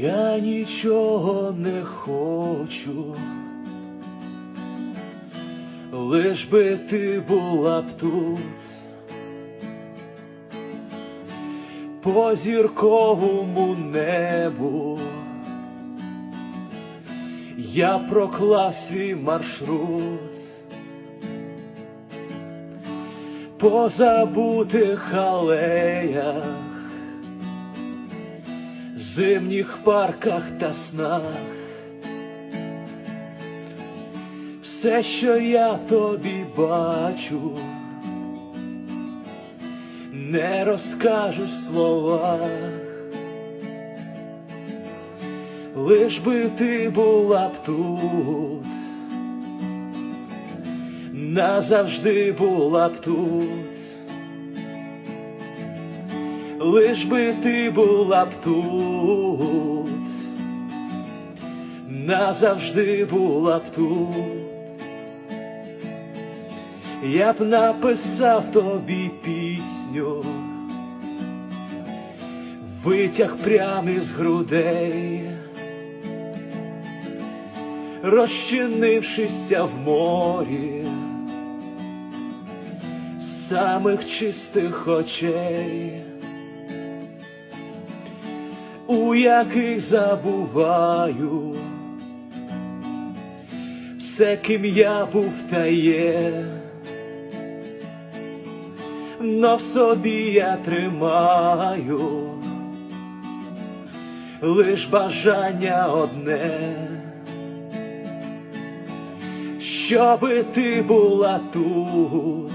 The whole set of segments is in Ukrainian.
Я нічого не хочу, лиш би ти була б тут, по зірковому небу. Я проклав свій маршрут по забутих алеях, зимніх парках та снах. Все, що я в тобі бачу, не розкажеш в словах. Лиш би ти була б тут, назавжди була б тут, лиш би ти була б тут, назавжди була б тут. Я б написав тобі пісню, витяг прямо із грудей, розчинившися в морі. Самих чистих очей, у яких забуваю. Все, ким я був та є, но в собі я тримаю лиш бажання одне, щоби ти була тут,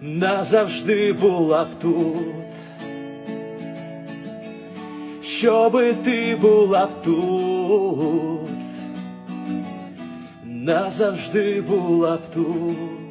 назавжди була б тут, щоби ти була б тут, назавжди була б тут.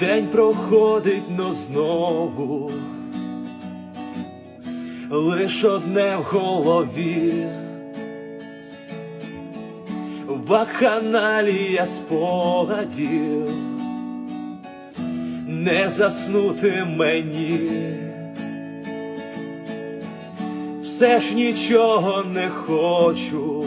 День проходить, но знову лиш одне в голові. Вакханалія спогадів, не заснути мені, все ж нічого не хочу,